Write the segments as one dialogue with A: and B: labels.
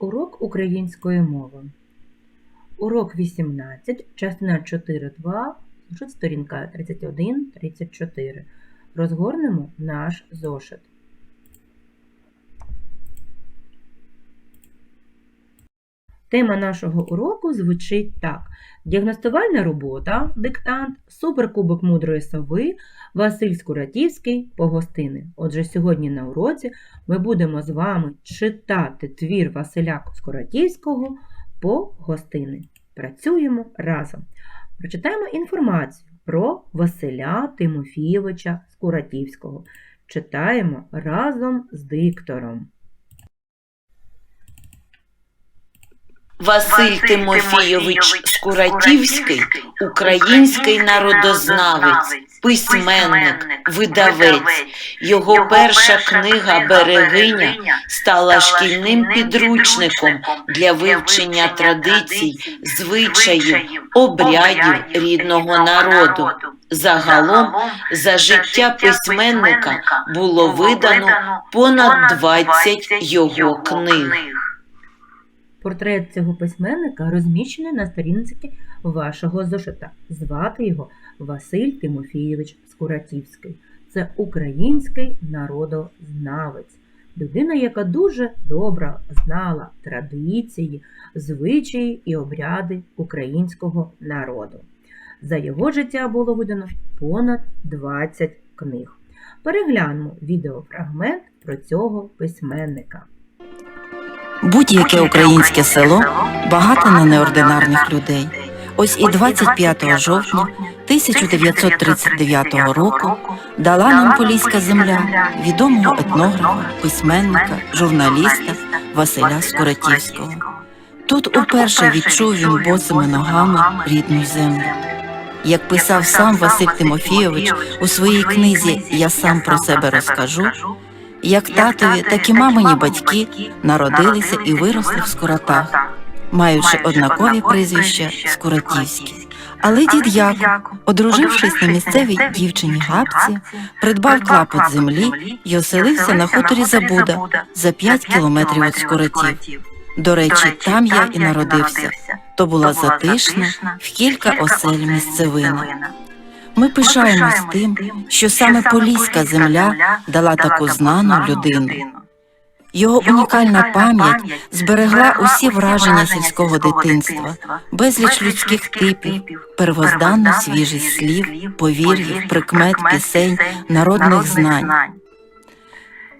A: Урок української мови. Урок 18, частина 4.2, сторінка 31-34. Розгорнемо наш зошит. Тема нашого уроку звучить так: діагностувальна робота, диктант, суперкубок мудрої сови, Василь Скуратівський, погостини. Отже, сьогодні на уроці ми будемо з вами читати твір Василя Скуратівського «Погостини». Працюємо разом. Прочитаємо інформацію про Василя Тимофійовича Скуратівського. Читаємо разом з диктором.
B: Василь Тимофійович Скуратівський український народознавець, письменник, видавець. Його перша книга Берегиня стала шкільним підручником для вивчення традицій, звичаїв, обрядів рідного народу. Загалом за життя письменника було видано понад 20 його книг.
A: Портрет цього письменника розміщений на сторінці вашого зошита. Звати його Василь Тимофійович Скуратівський. Це український народознавець, людина, яка дуже добре знала традиції, звичаї і обряди українського народу. За його життя було видано понад 20 книг. Переглянемо відеофрагмент про цього письменника.
C: Будь-яке українське село багато на неординарних людей. Ось і 25 жовтня 1939 року дала нам поліська земля відомого етнографа, письменника, журналіста Василя Скуратівського. Тут уперше відчув він босими ногами рідну землю. Як писав сам Василь Тимофійович у своїй книзі Я сам про себе розкажу. Як татові, так і мамині батьки народилися і виросли в Скуратах, маючи однакові прізвища Скуратівські. Але дід Яков, одружившись на місцевій дівчині Габці, придбав клапот землі і оселився на хуторі Забуда за 5 кілометрів від Скуратів. До речі, там я і народився. То була затишна в кілька осель місцевина. Ми пишаємось тим, що саме Поліська земля дала таку знану людину. Його унікальна пам'ять зберегла усі враження сільського дитинства, безліч людських типів, первозданну свіжість слів, повір'їв, прикмет, пісень, народних знань.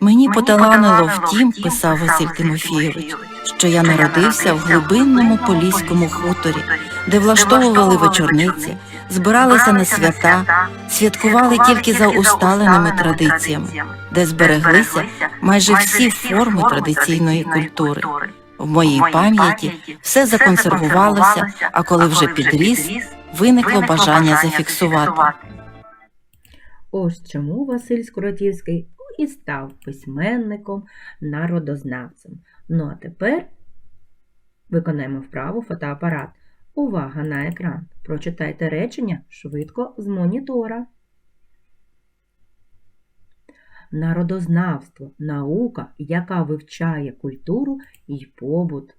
C: Мені поталанило в тім, писав Василь Тимофійович, що я народився в глибинному поліському хуторі, де влаштовували вечорниці, збиралися на свята, святкували тільки за усталеними традиціями, де збереглися майже всі форми традиційної культури. В моїй пам'яті все законсервувалося, а коли вже підріс, виникло бажання зафіксувати.
A: Ось чому Василь Скоротівський і став письменником, народознавцем. Ну а тепер виконаємо вправу фотоапарат. Увага на екран. Прочитайте речення швидко з монітора. Народознавство наука, яка вивчає культуру і побут.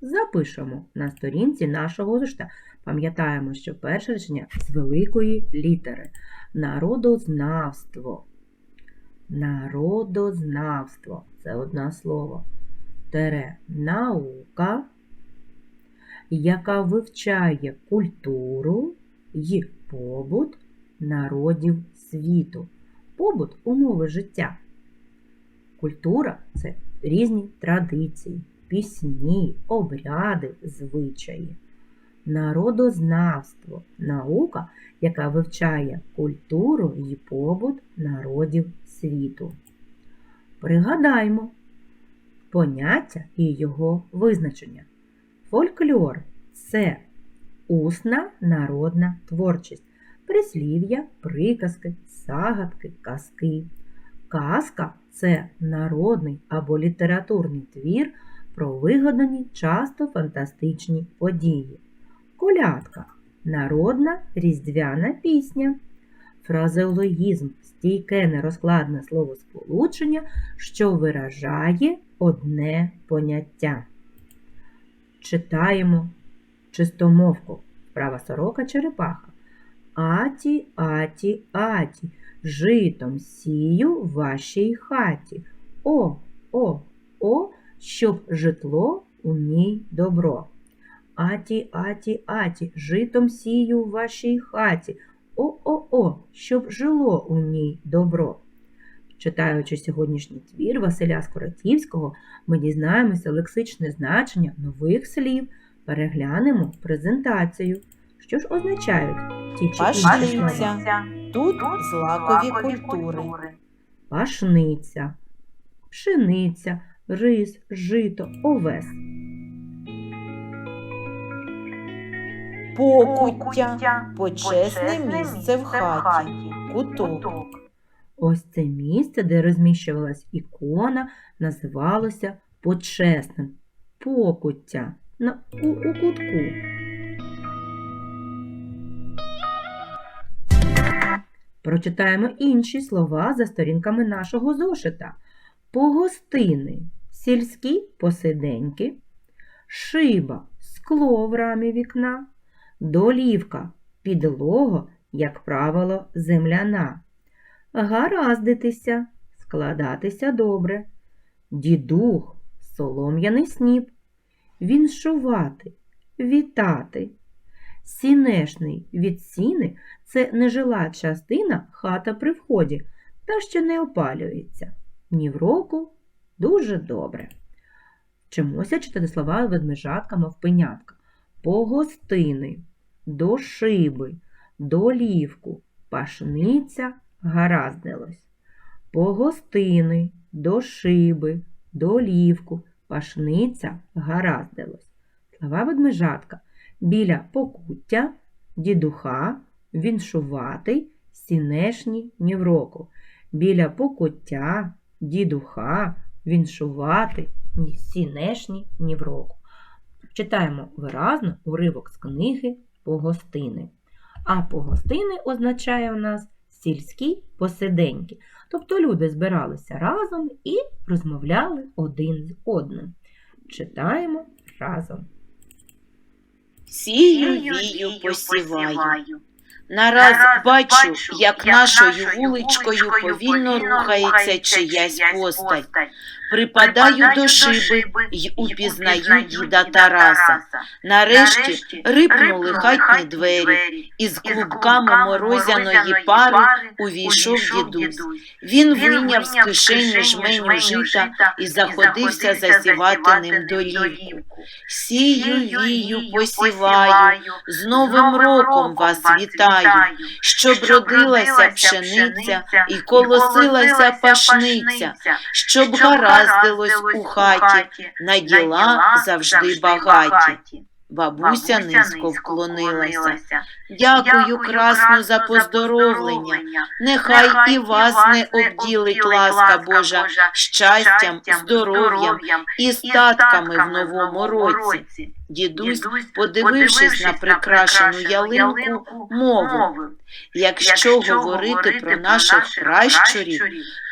A: Запишемо на сторінці нашого зошита. Пам'ятаємо, що перше речення з великої літери. Народознавство. Народознавство це одне слово. Тере наука, яка вивчає культуру й побут народів світу. Побут умови життя. Культура це різні традиції, пісні, обряди, звичаї. Народознавство наука, яка вивчає культуру і побут народів світу. Пригадаймо поняття і його визначення. Фольклор це усна народна творчість, прислів'я, приказки, загадки, казки. Казка це народний або літературний твір про вигадані часто фантастичні події. Колядка народна різдвяна пісня. Фразеологізм стійке нерозкладне словосполучення, що виражає одне поняття. Читаємо чистомовку. Права сорока черепаха. Аті, аті, аті, житом сію в вашій хаті. О, о, о, щоб житло у ній добро. Аті, аті, аті, житом сію в вашій хаті. О, о, о, щоб жило у ній добро. Читаючи сьогоднішній твір Василя Скоротівського, ми дізнаємося лексичне значення нових слів, переглянемо презентацію. Що ж означають ті чи?
C: Пашниця. Тут злакові культури.
A: Пашниця, пшениця, рис, жито, овес.
C: Покуття. Почесне місце в хаті. Куток.
A: Ось це місце, де розміщувалась ікона, називалося почесним. Покуття на, у, у кутку. Прочитаємо інші слова за сторінками нашого зошита. Погостини сільські посиденьки, шиба скло в рамі вікна, долівка підлога, як правило, земляна. Гараздитися, складатися добре, дідух, солом'яний сніп, віншувати, вітати. Сінешний від сіни це нежила частина хата при вході, та ще не опалюється. Ні в року дуже добре. Вчимося читати слова ведмежатка мавпенятка. Погостини, до шиби, долівку, пашниця, гараздилось. Погостини, до шиби, долівку, пашниця, гараздилось. Слова ведмежатка біля покуття, дідуха, віншуватий, сінешні нівроку. Біля покуття, дідуха, віншувати, ні- сінешні нівроку. Читаємо виразно уривок з книги Погостини. А погостини означає у нас сільські посиденьки. Тобто люди збиралися разом і розмовляли один з одним. Читаємо разом.
B: Сію, вію, посіваю. Нараз бачу, як нашою вуличкою повільно рухається чиясь постать. Припадаю до шиби й упізнаю діда Тараса. Нарешті рипнули хатні двері, і з клубками морозяної пари увійшов дідусь. Він вийняв з кишені жменю жита і заходився засівати ним долівку. Сію, вію, посіваю, з Новим роком вас вітаю, щоб родилася пшениця і колосилася пашниця, щоб гараздилось у хаті, на діла завжди багаті. Бабуся низько вклонилася. Дякую, красно, за поздоровлення. Нехай і вас не обділить ласка Божа щастям, здоров'ям і статками в новому році. Дідусь, подивившись на прикрашену ялинку, мовив, якщо говорити про наших пращурів,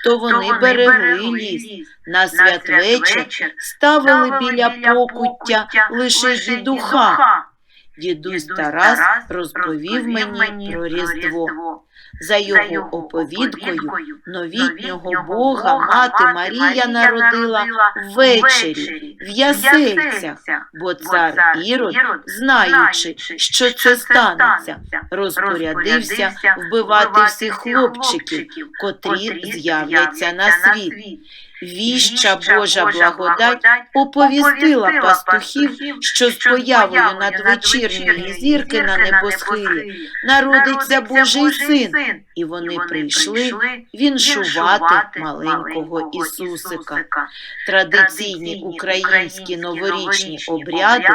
B: то вони берегли ліс, на святвечір ставили біля покуття лише дідуха. Дідусь Тарас розповів мені про Різдво. За його оповідкою, новітнього Бога мати Марія народила ввечері в ясельцях, бо цар Ірод, знаючи, що це станеться, розпорядився вбивати всіх хлопчиків, котрі з'являться на світ. Віща Божа благодать оповістила пастухів, що з появою надвечірньої зірки на небосхилі народиться Божий син, і вони прийшли віншувати маленького Ісусика. Традиційні українські новорічні обряди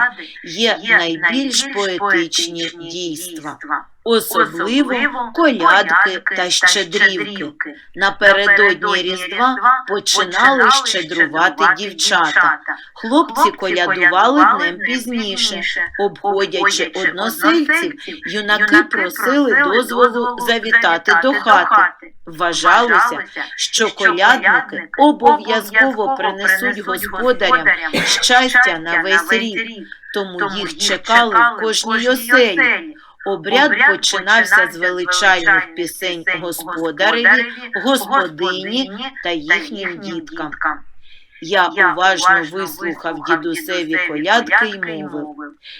B: є найбільш поетичні дійства. Особливо колядки та щедрівки. Напередодні Різдва починали щедрувати дівчата. Хлопці колядували днем пізніше. Обходячи односельців, юнаки просили дозволу завітати до хати. Вважалося, що колядники обов'язково принесуть господарям щастя на весь рік, тому їх чекали в кожній оселі. Обряд починався з величальних пісень господареві, господині та їхнім діткам. Я уважно вислухав дідусеві колядки й мовив.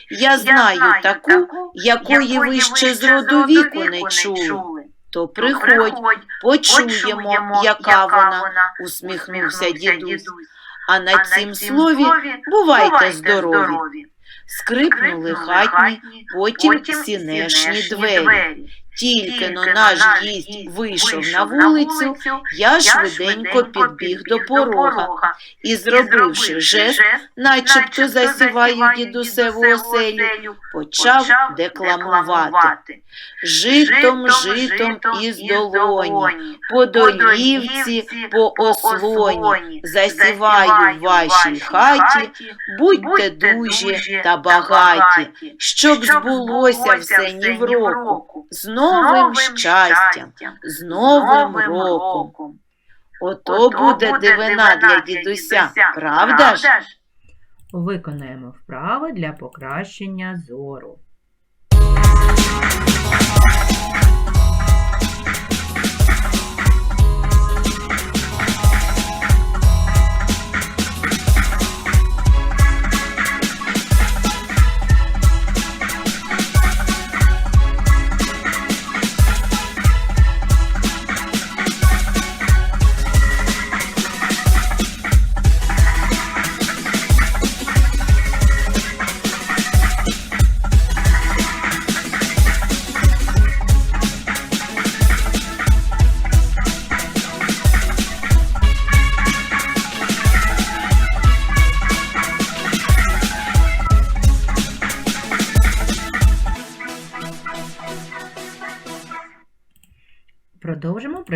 B: Я знаю таку, якої ви ще з роду віку не чули. То приходь, почуємо, яка вона, усміхнувся дідусь. А на цім слові бувайте здорові. Скрипнули хатні, потім сінешні двері. Тільки но наш гість вийшов на вулицю, я швиденько підбіг до порога. і, зробивши жест, начебто засіваю дідусеву оселю, почав декламувати. Житом, житом із долоні, по долівці, по ослоні, засіваю в вашій хаті, будьте дужі та багаті, щоб збулося все ні в року, новим щастям, з новим роком. Ото буде дивина для дідуся, правда ж?
A: Виконаємо вправи для покращення зору.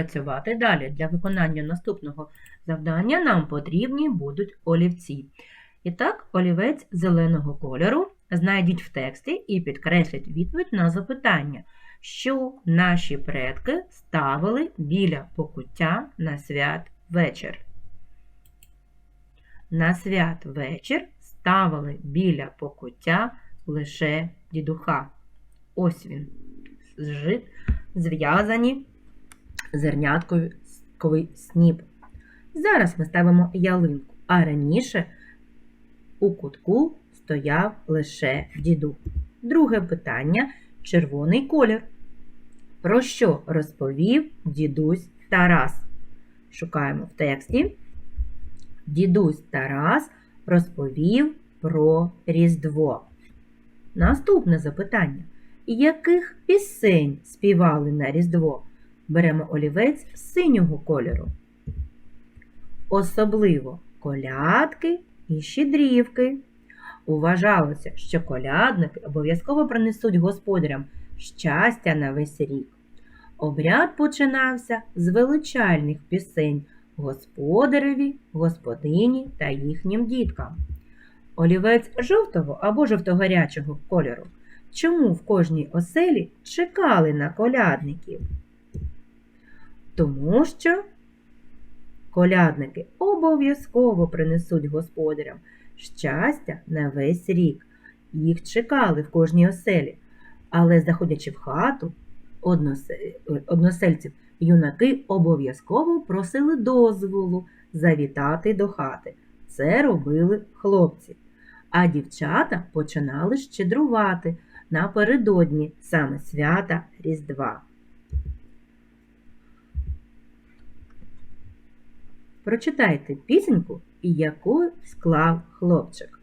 A: Працювати далі. Для виконання наступного завдання нам потрібні будуть олівці. І так, олівець зеленого кольору знайдіть в тексті і підкресліть відповідь на запитання, що наші предки ставили біля покуття на свят вечір. На свят вечір ставили біля покуття лише дідуха. Ось він, зв'язані зернятковий сніп. Зараз ми ставимо ялинку, а раніше у кутку стояв лише дідух. Друге питання червоний колір. Про що розповів дідусь Тарас? Шукаємо в тексті. Дідусь Тарас розповів про Різдво. Наступне запитання. Яких пісень співали на Різдво? Беремо олівець синього кольору. Особливо колядки і щедрівки. Вважалося, що колядники обов'язково принесуть господарям щастя на весь рік. Обряд починався з величальних пісень господареві, господині та їхнім діткам. Олівець жовтого або жовтогарячого кольору. Чому в кожній оселі чекали на колядників? Тому що колядники обов'язково принесуть господарям щастя на весь рік. Їх чекали в кожній оселі, але, заходячи в хату односельців, юнаки обов'язково просили дозволу завітати до хати. Це робили хлопці. А дівчата починали щедрувати напередодні саме свята Різдва. Прочитайте пісеньку, яку склав хлопчик.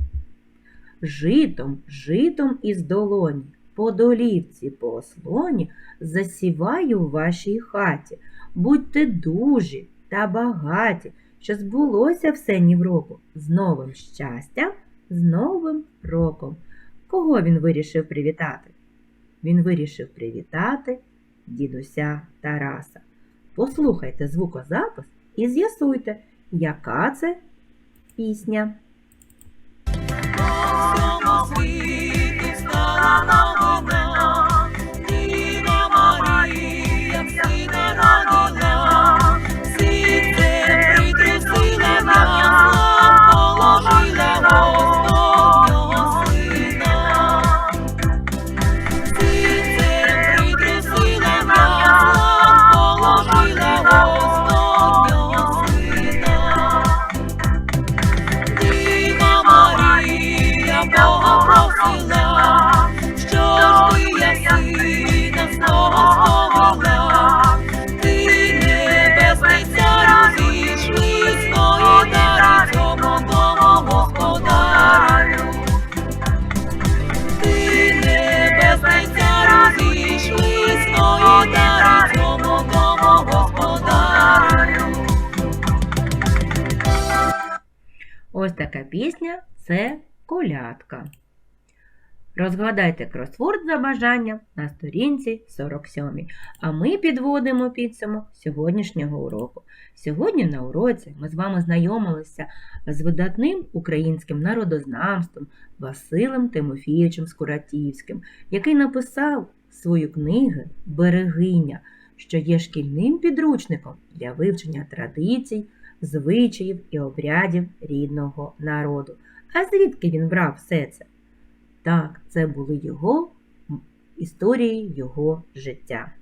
A: Житом, житом із долоні, по долівці, по ослоні засіваю в вашій хаті. Будьте дужі та багаті, що збулося все ні в року. З новим щастям, з новим роком. Кого він вирішив привітати? він вирішив привітати дідуся Тараса. Послухайте звукозапис і з'ясуйте, яка це пісня.
D: світу стала
A: Ось така пісня це колядка. Розгадайте кросворд за бажанням на сторінці 47. А ми підводимо підсумок сьогоднішнього уроку. Сьогодні на уроці ми з вами знайомилися з видатним українським народознавством Василем Тимофійовичем Скуратівським, який написав свою книгу Берегиня, що є шкільним підручником для вивчення традицій, звичаїв і обрядів рідного народу. А звідки він брав все це? Так, це були його історії його життя.